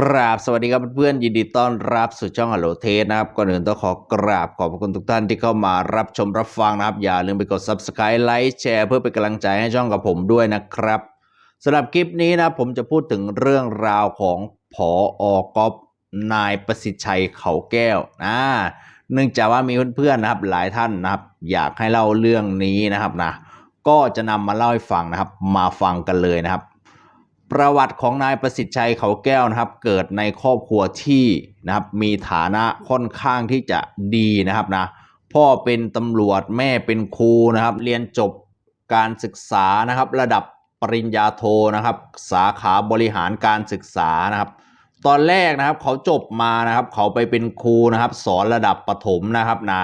กราบสวัสดีครับเพื่อนๆยินดีต้อนรับสู่ช่องฮัลโหลเทสนะครับก่อนอื่นต้องขอกราบขอบพระคุณทุกท่านที่เข้ามารับชมรับฟังนะครับ อย่าลืมไปกด subscribe ไลค์แชร์เพื่อเป็นกำลังใจให้ช่องกับผมด้วยนะครับสำหรับคลิปนี้นะผมจะพูดถึงเรื่องราวของผออกอบนายประสิทธิ์ชัยเขาแก้วนะเนื่องจากว่ามีเพื่อนๆนะครับหลายท่านนะครับ อยากให้เล่าเรื่องนี้นะครับนะก็จะนำมาเล่าให้ฟังนะครับ มาฟังกันเลยนะครับ ประวัติของนายประสิทธิ์ชัยเขาแก้วนะครับ เกิดในครอบครัวที่นะครับมีฐานะค่อนข้างที่จะดีนะครับนะพ่อเป็นตำรวจแม่เป็นครูนะครับ เรียนจบการศึกษานะครับ ระดับปริญญาโทนะครับ สาขาบริหารการศึกษานะครับ ตอนแรกนะครับเขาจบมานะครับ เขาไปเป็นครูนะครับ สอนระดับประถมนะครับนะ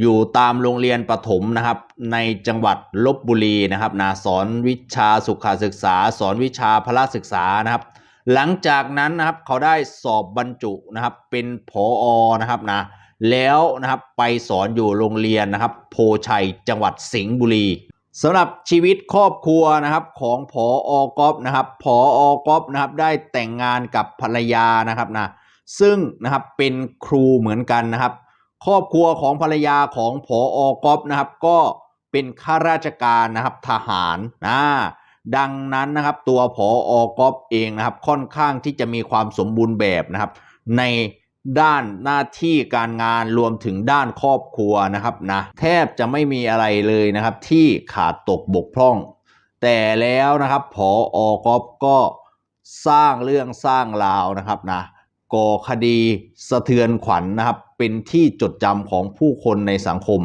อยู่ตามโรงเรียนประถมนะครับในจังหวัดลบบุรีนะครับนะสอนวิชาสุขศึกษา สอนวิชาพละศึกษานะครับ หลังจากนั้นนะครับเขาได้สอบบรรจุนะครับเป็นผออนะครับนะแล้วนะครับไปสอนอยู่โรงเรียนนะครับ โพชัยจังหวัดสิงห์บุรีสำหรับชีวิตครอบครัวนะครับของผออกอบนะครับผออกอบนะครับได้แต่งงานกับภรรยานะครับนะซึ่งนะครับเป็นครูเหมือนกันนะครับ ครอบครัวของภรรยาของผออกอบนะครับก็เป็นข้าราชการนะครับทหารนะดังนั้นนะครับตัวผออกอบเองนะครับค่อนข้างที่จะมีความสมบูรณ์แบบนะครับ ในด้านหน้าที่การงานรวมถึงด้านครอบครัวนะครับนะแทบจะไม่มีอะไรเลยนะครับที่ขาดตกบกพร่อง แต่แล้วนะครับผออกอบก็สร้างเรื่องสร้างราวนะครับนะก่อคดีสะเทือนขวัญนะครับ เป็นที่จดจำของผู้คนในสังคม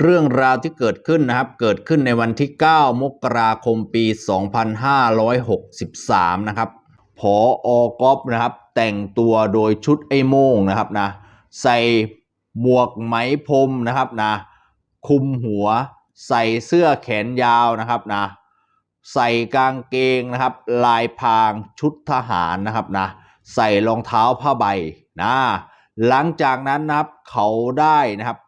เรื่องราวที่เกิดขึ้นนะครับ เกิดขึ้นในวันที่ 9 มกราคมปี 2563 นะครับผออกอบนะครับ แต่งตัวโดยชุดไอ้โม่งนะครับนะใส่หมวกไหมพรมนะครับนะคุมหัว ใส่เสื้อแขนยาวนะครับนะใส่กางเกงนะครับ ลายพรางชุดทหารนะครับนะใส่รองเท้าผ้าใบนะ หลังจากนั้นนะครับเขาได้นะครับ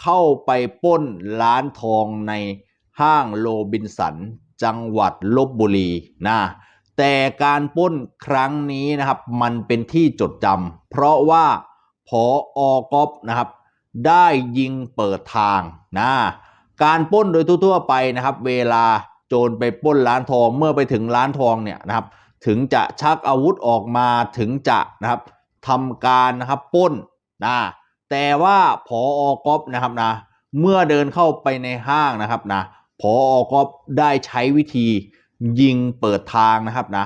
เข้าไปป้นร้านทองในห้างโรบินสัน จังหวัดลบบุรีนะแต่การป้นครั้งนี้นะครับมันเป็นที่จดจำเพราะว่าพออกอบนะครับได้ยิงเปิดทางนะการป้นโดยทั่วๆไปนะครับ เวลาโจรไปป้นร้านทองเมื่อไปถึงร้านทองเนี่ยนะครับ ถึงจะชักอาวุธออกมาถึงจะนะครับ ทำการนะครับป้นนะแต่ว่าพออกอบนะครับนะเมื่อเดินเข้าไปในห้างนะครับนะพออกอบได้ใช้วิธียิงเปิดทางนะครับนะ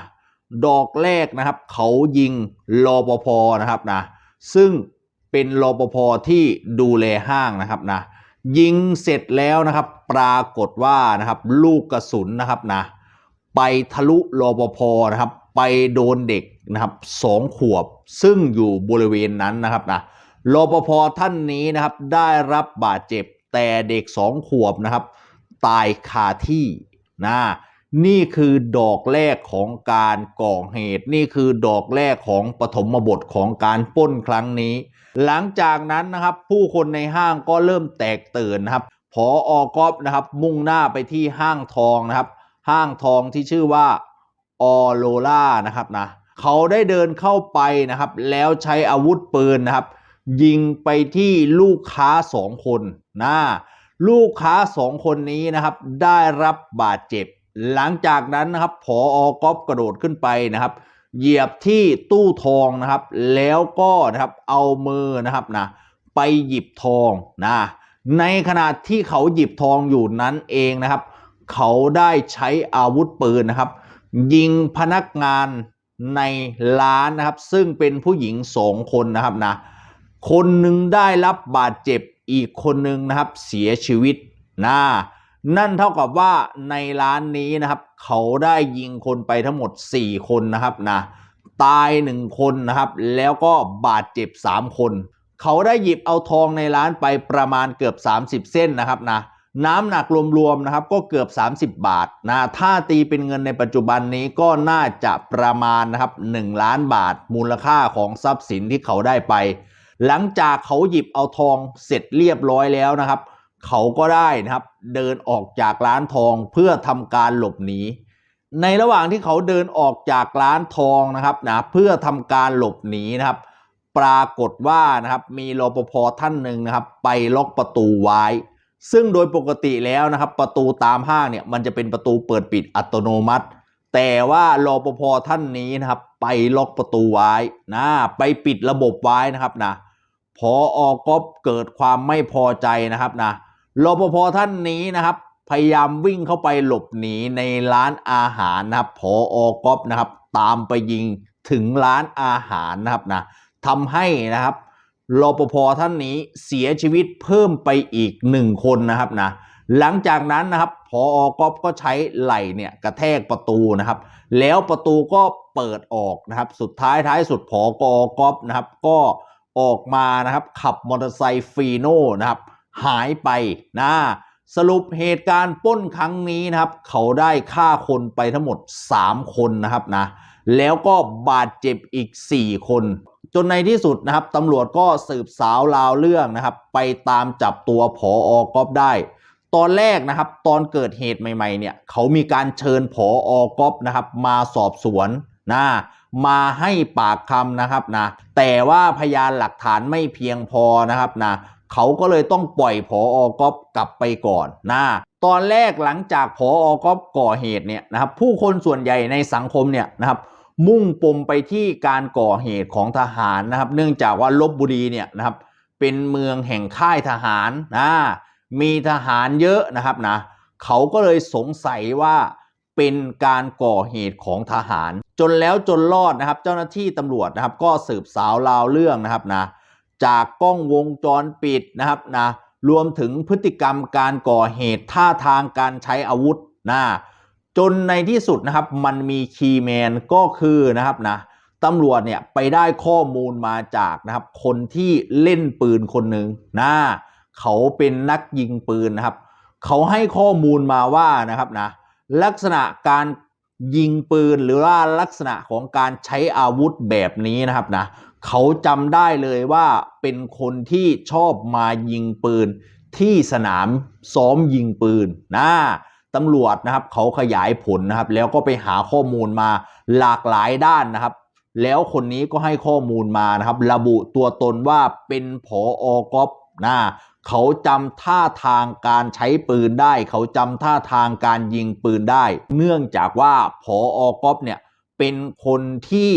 ดอกแรกนะครับ เขายิงรอปภนะครับนะซึ่งเป็นรอปภที่ดูแลห้างนะครับนะยิงเสร็จแล้วนะครับ ปรากฏว่านะครับลูกกระสุนนะครับนะ ไปทะลุรปภนะครับ ไปโดนเด็กนะครับสองขวบซึ่งอยู่บริเวณนั้นนะครับนะรปภท่านนี้นะครับได้รับบาดเจ็บแต่เด็กสองขวบนะครับ ตายคาที่นะนี่คือดอกแรกของการก่อเหตุ นี่คือดอกแรกของปฐมบทของการป้นครั้งนี้ หลังจากนั้นนะครับ ผู้คนในห้างก็เริ่มแตกตื่นนะครับพออกอบนะครับ มุ่งหน้าไปที่ห้างทองนะครับ ห้างทองที่ชื่อว่าออโรล่านะครับนะเขาได้เดินเข้าไปนะครับ แล้วใช้อาวุธปืนนะครับ ยิงไปที่ลูกค้าสองคนนะลูกค้าสองคนนี้นะครับ ได้รับบาดเจ็บ หลังจากนั้นนะครับผออกอบกระโดดขึ้นไปนะครับ เหยียบที่ตู้ทองนะครับ แล้วก็นะครับเอามือนะครับนะไปหยิบทองนะในขณะที่เขาหยิบทองอยู่นั้นเองนะครับ เขาได้ใช้อาวุธปืนนะครับ ยิงพนักงานในร้านนะครับ ซึ่งเป็นผู้หญิงสองคนนะครับนะคนหนึ่งได้รับบาดเจ็บอีกคนหนึ่งนะครับเสียชีวิตนะนั่นเท่ากับว่าในร้านนี้นะครับ เขาได้ยิงคนไปทั้งหมด 4 คนนะครับนะตาย 1 คนนะครับ แล้วก็บาดเจ็บ 3 คน เขาได้หยิบเอาทองในร้านไปประมาณเกือบ 30 เส้นนะครับนะ น้ำหนักรวมๆนะครับก็เกือบ 30 บาทนะถ้าตีเป็นเงินในปัจจุบันนี้ก็น่าจะประมาณนะครับ1ล้านบาทมูลค่าของทรัพย์สินที่เขาได้ไป หลังจากเขาหยิบเอาทองเสร็จเรียบร้อยแล้วนะครับ เขาก็ได้นะครับเดินออกจากร้านทองเพื่อทำการหลบหนีในระหว่างที่เขาเดินออกจากร้านทองนะครับนะเพื่อทำการหลบหนีนะครับ ปรากฏว่านะครับมีรปภท่านหนึ่งนะครับ ไปล็อกประตูไว้ ซึ่งโดยปกติแล้วนะครับ ประตูตามห้างเนี่ยมันจะเป็นประตูเปิดปิดอัตโนมัติ แต่ว่ารปภท่านนี้นะครับ ไปล็อกประตูไว้นะไปปิดระบบไว้นะครับนะพออกอบเกิดความไม่พอใจนะครับนะรปภท่านนี้นะครับ พยายามวิ่งเข้าไปหลบหนีในร้านอาหารนะครับพออกอบนะครับ ตามไปยิงถึงร้านอาหารนะครับนะทำให้นะครับ รปภท่านนี้เสียชีวิตเพิ่มไปอีกหนึ่งคนนะครับนะหลังจากนั้นนะครับพออกอบก็ใช้ไหล่เนี่ยกระแทกประตูนะครับ แล้วประตูก็เปิดออกนะครับ สุดท้ายท้ายสุดพอกอกอบนะครับ ก็ออกมานะครับ ขับมอเตอร์ไซค์ฟีโน่นะครับ หายไปนะสรุปเหตุการณ์ป้นครั้งนี้นะครับ เขาได้ฆ่าคนไปทั้งหมด 3 คนนะครับนะแล้วก็บาดเจ็บอีก 4 คน จนในที่สุดนะครับตำรวจก็สืบสาวราวเรื่องนะครับ ไปตามจับตัวผออกอบได้ ตอนแรกนะครับ ตอนเกิดเหตุใหม่ ๆ เนี่ยเขามีการเชิญผออกอบนะครับ มาสอบสวนนะมาให้ปากคำนะครับนะแต่ว่าพยานหลักฐานไม่เพียงพอนะครับนะเขาก็เลยต้องปล่อยผออกอบกลับไปก่อนนะตอนแรกหลังจากผออกอบก่อเหตุเนี่ยนะครับ ผู้คนส่วนใหญ่ในสังคมเนี่ยนะครับ มุ่งปมไปที่การก่อเหตุของทหารนะครับ เนื่องจากว่าลบบุรีเนี่ยนะครับ เป็นเมืองแห่งค่ายทหารนะมีทหารเยอะนะครับนะเขาก็เลยสงสัยว่าเป็นการก่อเหตุของทหาร จนแล้วจนรอดนะครับ เจ้าหน้าที่ตำรวจนะครับ ก็สืบสาวราวเรื่องนะครับนะจากกล้องวงจรปิดนะครับนะรวมถึงพฤติกรรมการก่อเหตุท่าทางการใช้อาวุธนะ จนในที่สุดนะครับมันมีคีย์แมนก็คือนะครับนะตำรวจเนี่ยไปได้ข้อมูลมาจากนะครับ คนที่เล่นปืนคนหนึ่งนะเขาเป็นนักยิงปืนนะครับ เขาให้ข้อมูลมาว่านะครับนะลักษณะการยิงปืนหรือว่าลักษณะของการใช้อาวุธแบบนี้นะครับนะเขาจำได้เลยว่าเป็นคนที่ชอบมายิงปืนที่สนามซ้อมยิงปืนนะ ตำรวจนะครับเขาขยายผลนะครับ แล้วก็ไปหาข้อมูลมาหลากหลายด้านนะครับ แล้วคนนี้ก็ให้ข้อมูลมานะครับ ระบุตัวตนว่าเป็นผออกอบนะเขาจำท่าทางการใช้ปืนได้ เขาจำท่าทางการยิงปืนได้ เนื่องจากว่าผออกอบเนี่ยเป็นคนที่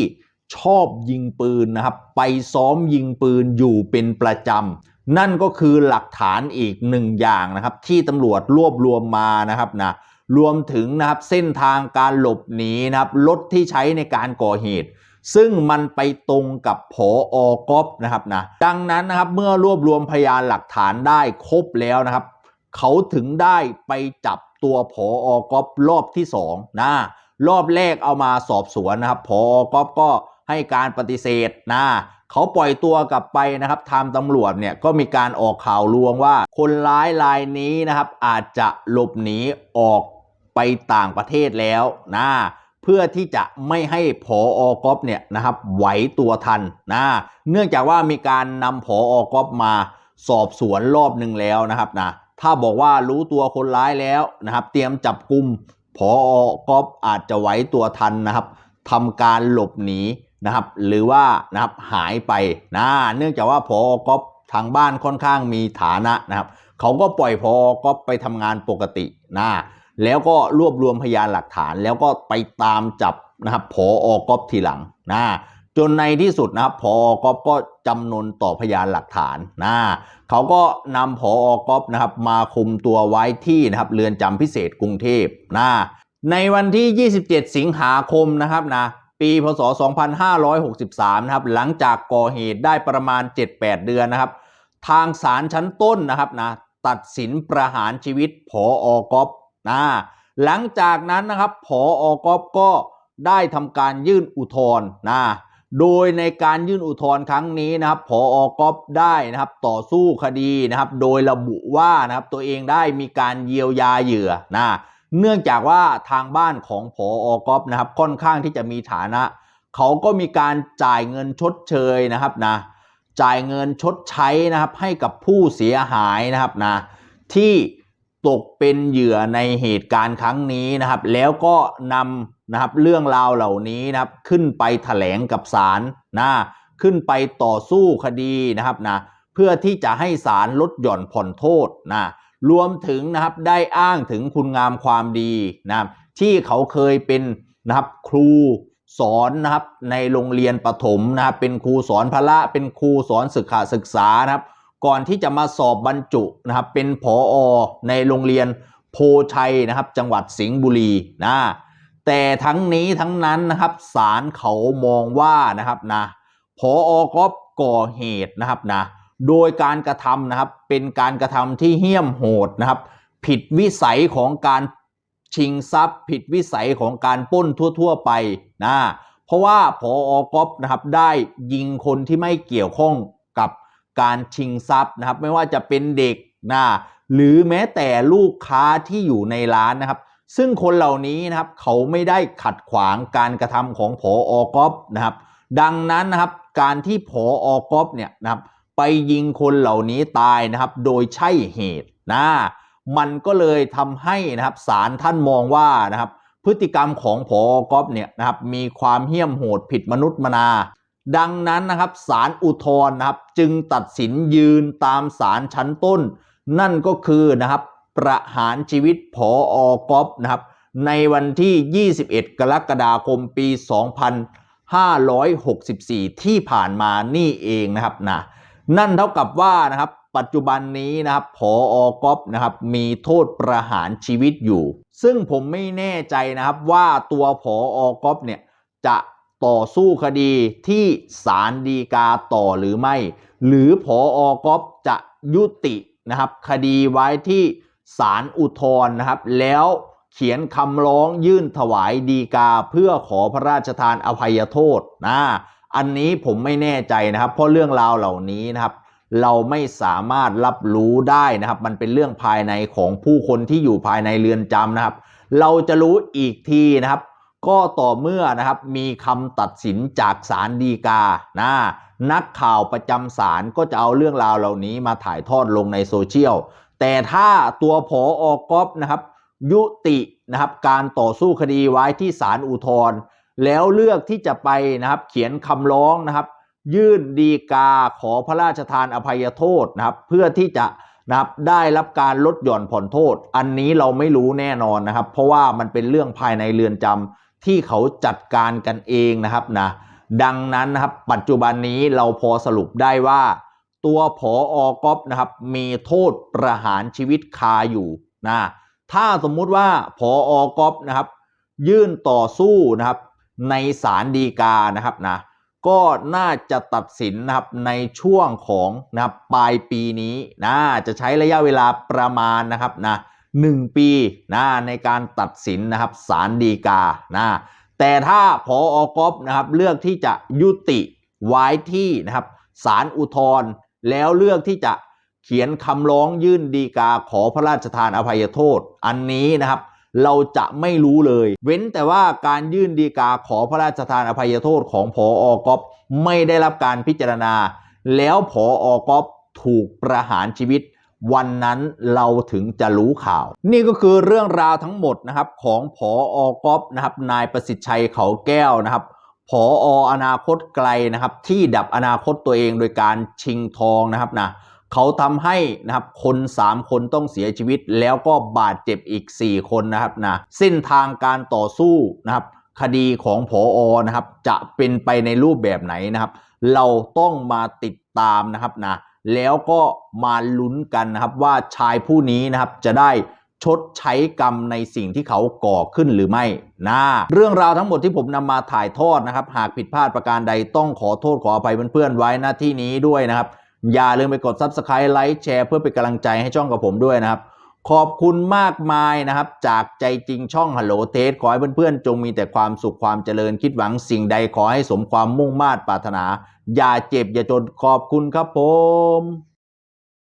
ชอบยิงปืนนะครับ ไปซ้อมยิงปืนอยู่เป็นประจำ นั่นก็คือหลักฐานอีกหนึ่งอย่างนะครับที่ตำรวจรวบรวมมานะครับนะรวมถึงนะครับเส้นทางการหลบหนีนะครับรถที่ใช้ในการก่อเหตุ ซึ่งมันไปตรงกับผออกอบนะครับนะดังนั้นนะครับเมื่อรวบรวมพยานหลักฐานได้ครบแล้วนะครับ เขาถึงได้ไปจับตัวผออกอบรอบที่สองนะรอบแรกเอามาสอบสวนนะครับผออกอบก็ให้การปฏิเสธนะ เขาปล่อยตัวกลับไปนะครับทางตำรวจเนี่ยก็มีการออกข่าวลวงว่า คนร้ายรายนี้นะครับ อาจจะหลบหนีออกไปต่างประเทศแล้วนะเพื่อที่จะไม่ให้ผออกอบเนี่ยนะครับไหวตัวทันนะเนื่องจากว่ามีการนำผออกอบมาสอบสวนรอบหนึ่งแล้วนะครับนะถ้าบอกว่ารู้ตัวคนร้ายแล้วนะครับ เตรียมจับกลุ่มผออกอบอาจจะไหวตัวทันนะครับทำการหลบหนี นะครับหรือว่านะครับหายไปนะเนื่องจากว่าพอก๊อฟทางบ้านค่อนข้างมีฐานะนะครับเขาก็ปล่อยพอก๊อฟไปทำงานปกตินะแล้วก็รวบรวมพยานหลักฐาน แล้วก็ไปตามจับนะครับพอก๊อฟทีหลังนะจนในที่สุดนะครับพอก๊อฟก็จำนนต่อพยานหลักฐานนะเขาก็นำพอก๊อฟนะครับมาคุมตัวไว้ที่นะครับเรือนจำพิเศษกรุงเทพนะในวันที่ 27 สิงหาคมนะครับนะ ปีพศ 2563 นะครับ หลังจากก่อเหตุได้ประมาณ 7-8 เดือนนะครับ ทางศาลชั้นต้นนะครับนะตัดสินประหารชีวิตผออกอบนะหลังจากนั้นนะครับผออกอบก็ได้ทำการยื่นอุทธรณ์นะโดยในการยื่นอุทธรณ์ครั้งนี้นะครับผออกอบได้นะครับต่อสู้คดีนะครับ โดยระบุว่านะครับตัวเองได้มีการเยียวยาเหยื่อนะ เนื่องจากว่าทางบ้านของผออกอฟนะครับค่อนข้างที่จะมีฐานะ เขาก็มีการจ่ายเงินชดเชยนะครับนะจ่ายเงินชดใช้นะครับให้กับผู้เสียหายนะครับนะที่ตกเป็นเหยื่อในเหตุการณ์ครั้งนี้นะครับ แล้วก็นำนะครับเรื่องราวเหล่านี้นะครับขึ้นไปแถลงกับศาลนะขึ้นไปต่อสู้คดีนะครับนะเพื่อที่จะให้ศาลลดหย่อนผ่อนโทษนะ รวมถึงนะครับได้อ้างถึงคุณงามความดีนะครับที่เขาเคยเป็นนะครับครูสอนนะครับในโรงเรียนประถมนะครับเป็นครูสอนพละเป็นครูสอนศึกษาศึกษานะครับ ก่อนที่จะมาสอบบรรจุนะครับเป็นผออในโรงเรียนโพชัยนะครับ จังหวัดสิงห์บุรีนะแต่ทั้งนี้ทั้งนั้นนะครับศาลเขามองว่านะครับนะผออก็ก่อเหตุนะครับนะ โดยการกระทำนะครับเป็นการกระทำที่เหี้ยมโหดนะครับ ผิดวิสัยของการชิงทรัพย์ ผิดวิสัยของการป้นทั่ว ๆ ไปนะเพราะว่าผออกอบนะครับได้ยิงคนที่ไม่เกี่ยวข้องกับการชิงทรัพย์นะครับ ไม่ว่าจะเป็นเด็กนะหรือแม้แต่ลูกค้าที่อยู่ในร้านนะครับ ซึ่งคนเหล่านี้นะครับเขาไม่ได้ขัดขวางการกระทำของผออกอบนะครับ ดังนั้นนะครับการที่ผออกอบเนี่ยนะครับ ไปยิงคนเหล่านี้ตายนะครับ โดยใช่เหตุนะมันก็เลยทำให้นะครับศาลท่านมองว่านะครับ พฤติกรรมของผอกอฟเนี่ยนะครับมีความเหี้ยมโหดผิดมนุษย์มนา ดังนั้นนะครับศาลอุทธรณ์นะครับ จึงตัดสินยืนตามศาลชั้นต้น นั่นก็คือนะครับ ประหารชีวิตผออกอฟนะครับ ในวันที่ 21 กรกฎาคมปี 2564 ที่ผ่านมานี่เองนะครับนะ นั่นเท่ากับว่านะครับปัจจุบันนี้นะครับผออกอบนะครับมีโทษประหารชีวิตอยู่ ซึ่งผมไม่แน่ใจนะครับว่าตัวผออกอบเนี่ยจะต่อสู้คดีที่ศาลฎีกาต่อหรือไม่ หรือผออกอบจะยุตินะครับคดีไว้ที่ศาลอุทธรณ์นะครับ แล้วเขียนคำร้องยื่นถวายฎีกาเพื่อขอพระราชทานอภัยโทษนะ อันนี้ผมไม่แน่ใจนะครับ เพราะเรื่องราวเหล่านี้นะครับ เราไม่สามารถรับรู้ได้นะครับ มันเป็นเรื่องภายในของผู้คนที่อยู่ภายในเรือนจำนะครับ เราจะรู้อีกทีนะครับ ก็ต่อเมื่อนะครับมีคำตัดสินจากศาลฎีกานะนักข่าวประจำศาลก็จะเอาเรื่องราวเหล่านี้มาถ่ายทอดลงในโซเชียลแต่ถ้าตัวผออกอบนะครับ ยุตินะครับการต่อสู้คดีไว้ที่ศาลอุทธรณ์ แล้วเลือกที่จะไปนะครับเขียนคำร้องนะครับ ยื่นดีกาขอพระราชทานอภัยโทษนะครับเพื่อที่จะนะครับได้รับการลดหย่อนผ่อนโทษ อันนี้เราไม่รู้แน่นอนนะครับ เพราะว่ามันเป็นเรื่องภายในเรือนจำที่เขาจัดการกันเองนะครับนะดังนั้นนะครับปัจจุบันนี้เราพอสรุปได้ว่า ตัวผออกอบนะครับมีโทษประหารชีวิตคาอยู่นะถ้าสมมุติว่าผออกอบนะครับยื่นต่อสู้นะครับ ในศาลฎีกานะครับนะก็น่าจะตัดสินนะครับในช่วงของนะครับปลายปีนี้นะจะใช้ระยะเวลาประมาณนะครับนะหนึ่งปีนะในการตัดสินนะครับศาลฎีกานะแต่ถ้าพออกอบนะครับเลือกที่จะยุติไว้ที่นะครับศาลอุทธรณ์แล้วเลือกที่จะเขียนคำร้องยื่นฎีกาขอพระราชทานอภัยโทษ อันนี้นะครับ เราจะไม่รู้เลย เว้นแต่ว่าการยื่นดีกาขอพระราชทานอภัยโทษของผออกอบไม่ได้รับการพิจารณา แล้วผออกอบถูกประหารชีวิต วันนั้นเราถึงจะรู้ข่าว นี่ก็คือเรื่องราวทั้งหมดนะครับของผออกอบนะครับนายประสิทธิ์ชัยเขาแก้วนะครับผออนาคตไกลนะครับที่ดับอนาคตตัวเองโดยการชิงทองนะครับนะ เขาทำให้นะครับคน 3 คนต้องเสียชีวิต แล้วก็บาดเจ็บอีก 4 คนนะครับนะเส้นทางการต่อสู้นะครับคดีของผออนะครับจะเป็นไปในรูปแบบไหนนะครับ เราต้องมาติดตามนะครับนะแล้วก็มาลุ้นกันนะครับว่าชายผู้นี้นะครับจะได้ชดใช้กรรมในสิ่งที่เขาก่อขึ้นหรือไม่นะเรื่องราวทั้งหมดที่ผมนำมาถ่ายทอดนะครับ หากผิดพลาดประการใดต้องขอโทษขออภัยเพื่อนๆไว้หน้าที่นี้ด้วยนะครับ อย่าลืมไปกด Subscribe ไลค์แชร์เพื่อเป็นกำลังใจให้ช่องกับผมด้วยนะครับ ขอบคุณมากมายนะครับ จากใจจริงช่อง Hello t a s t ขอให้เพื่อนๆ จงมีแต่ความสุขความเจริญคิดหวังสิ่งใดขอให้สมความมุ่งมา่ปรารถนา อย่าเจ็บอย่าจนขอบคุณครับผม